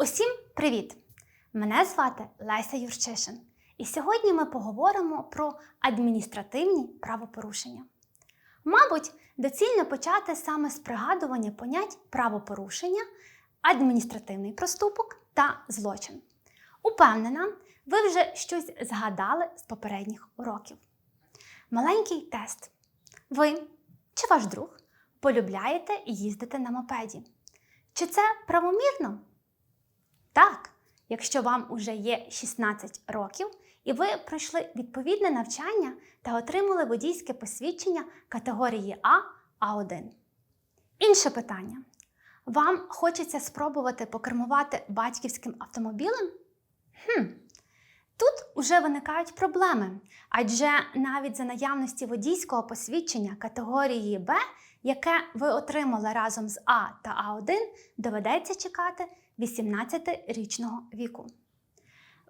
Усім привіт! Мене звати Леся Юрчишин, і сьогодні ми поговоримо про адміністративні правопорушення. Мабуть, доцільно почати саме з пригадування понять правопорушення, адміністративний проступок та злочин. Упевнена, ви вже щось згадали з попередніх уроків. Маленький тест. Ви чи ваш друг полюбляєте їздити на мопеді? Чи це правомірно? Так, якщо вам уже є 16 років і ви пройшли відповідне навчання та отримали водійське посвідчення категорії А А1. Інше питання. Вам хочеться спробувати покермувати батьківським автомобілем? Хм. Тут уже виникають проблеми, адже навіть за наявності водійського посвідчення категорії Б, яке ви отримали разом з А та А1, доведеться чекати 18-річного віку.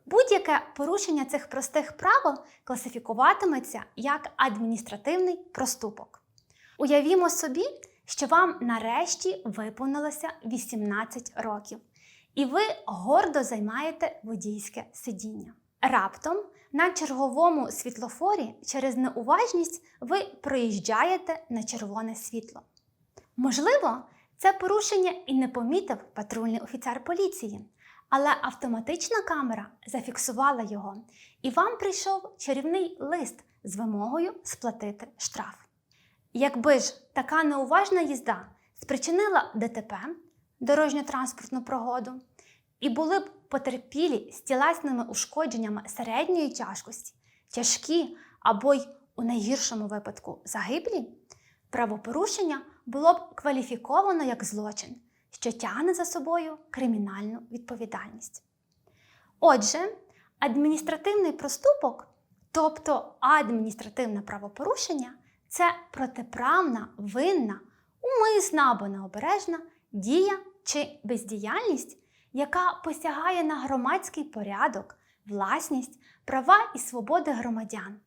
Будь-яке порушення цих простих правил класифікуватиметься як адміністративний проступок. Уявімо собі, що вам нарешті виповнилося 18 років, і ви гордо займаєте водійське сидіння. Раптом на черговому світлофорі через неуважність ви проїжджаєте на червоне світло. Можливо, це порушення і не помітив патрульний офіцер поліції, але автоматична камера зафіксувала його, і вам прийшов чарівний лист з вимогою сплатити штраф. Якби ж така неуважна їзда спричинила ДТП, дорожньо-транспортну пригоду, і були б потерпілі з тілесними ушкодженнями середньої тяжкості, тяжкі або й у найгіршому випадку загиблі, правопорушення було б кваліфіковано як злочин, що тягне за собою кримінальну відповідальність. Отже, адміністративний проступок, тобто адміністративне правопорушення, це протиправна, винна, умисна або необережна дія чи бездіяльність, яка посягає на громадський порядок, власність, права і свободи громадян,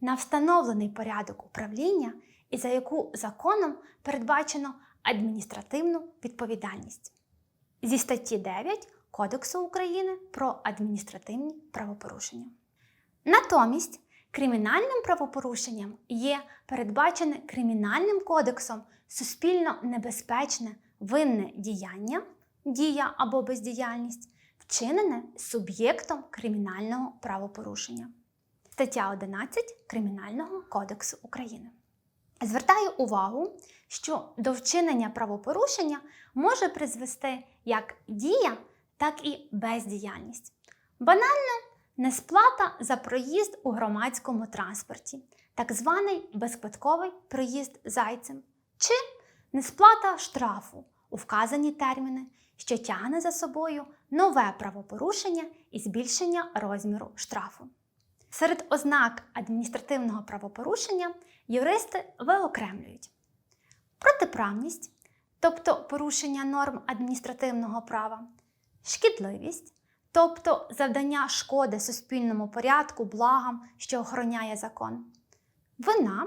на встановлений порядок управління і за яку законом передбачено адміністративну відповідальність. Зі статті 9 Кодексу України про адміністративні правопорушення. Натомість кримінальним правопорушенням є передбачене Кримінальним кодексом суспільно небезпечне винне діяння, дія або бездіяльність, вчинене суб'єктом кримінального правопорушення. Стаття 11 Кримінального кодексу України. Звертаю увагу, що до вчинення правопорушення може призвести як дія, так і бездіяльність. Банально несплата за проїзд у громадському транспорті, так званий безквитковий проїзд зайцем, чи несплата штрафу у вказані терміни, що тягне за собою нове правопорушення і збільшення розміру штрафу. Серед ознак адміністративного правопорушення юристи виокремлюють протиправність, тобто порушення норм адміністративного права, шкідливість, тобто завдання шкоди суспільному порядку, благам, що охороняє закон, вина,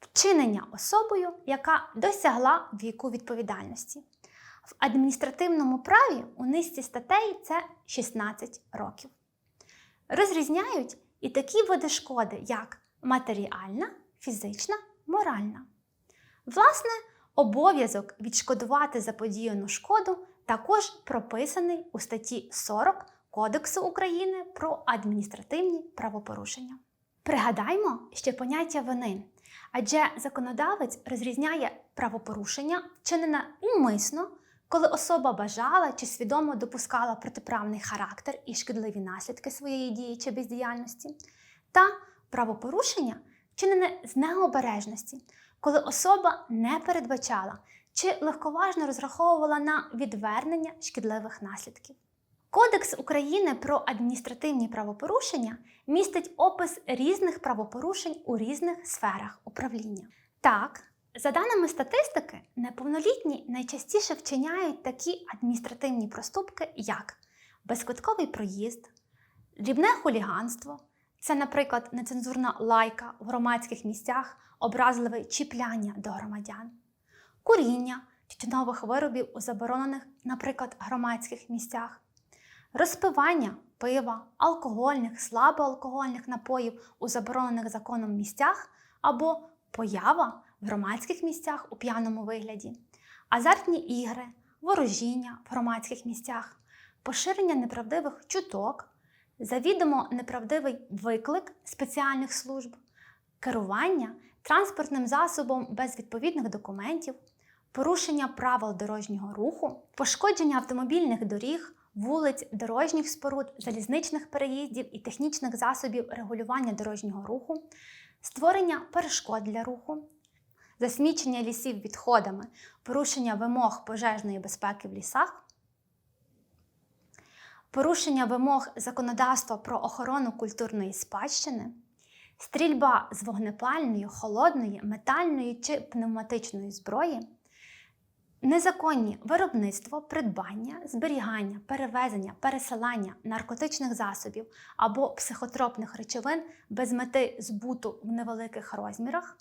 вчинення особою, яка досягла віку відповідальності. В адміністративному праві у низці статей це 16 років. Розрізняють і такі види шкоди, як матеріальна, фізична, моральна. Власне, обов'язок відшкодувати заподіяну шкоду також прописаний у статті 40 Кодексу України про адміністративні правопорушення. Пригадаймо ще поняття вини, адже законодавець розрізняє правопорушення, вчинене умисно, коли особа бажала чи свідомо допускала протиправний характер і шкідливі наслідки своєї дії чи бездіяльності, та правопорушення, вчинене з необережності, коли особа не передбачала чи легковажно розраховувала на відвернення шкідливих наслідків. Кодекс України про адміністративні правопорушення містить опис різних правопорушень у різних сферах управління. Так, за даними статистики, неповнолітні найчастіше вчиняють такі адміністративні проступки, як безквитковий проїзд, дрібне хуліганство, це, наприклад, нецензурна лайка в громадських місцях, образливе чіпляння до громадян, куріння тютюнових виробів у заборонених, наприклад, громадських місцях, розпивання пива, алкогольних, слабоалкогольних напоїв у заборонених законом місцях або поява громадських місцях у п'яному вигляді, азартні ігри, ворожіння в громадських місцях, поширення неправдивих чуток, завідомо неправдивий виклик спеціальних служб, керування транспортним засобом без відповідних документів, порушення правил дорожнього руху, пошкодження автомобільних доріг, вулиць, дорожніх споруд, залізничних переїздів і технічних засобів регулювання дорожнього руху, створення перешкод для руху, засмічення лісів відходами, порушення вимог пожежної безпеки в лісах, порушення вимог законодавства про охорону культурної спадщини, стрільба з вогнепальної, холодної, метальної чи пневматичної зброї, незаконні виробництво, придбання, зберігання, перевезення, пересилання наркотичних засобів або психотропних речовин без мети збуту в невеликих розмірах,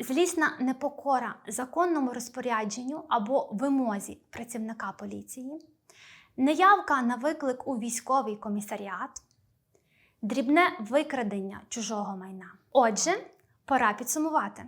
злісна непокора законному розпорядженню або вимозі працівника поліції, неявка на виклик у військовий комісаріат, дрібне викрадення чужого майна. Отже, пора підсумувати.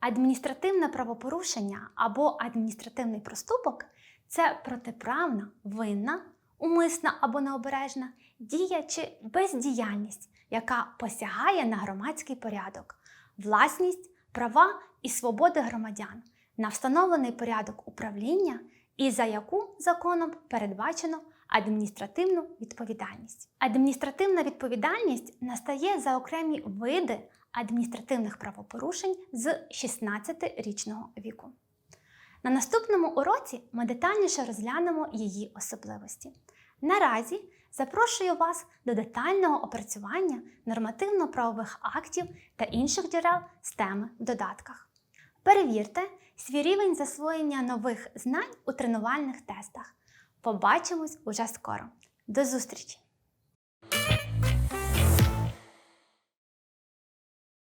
Адміністративне правопорушення або адміністративний проступок це протиправна, винна, умисна або необережна дія чи бездіяльність, яка посягає на громадський порядок, власність, права і свободи громадян, на встановлений порядок управління і за яку законом передбачено адміністративну відповідальність. Адміністративна відповідальність настає за окремі види адміністративних правопорушень з 16-річного віку. На наступному уроці ми детальніше розглянемо її особливості. Наразі запрошую вас до детального опрацювання нормативно-правових актів та інших джерел з теми в додатках. Перевірте свій рівень засвоєння нових знань у тренувальних тестах. Побачимось уже скоро. До зустрічі!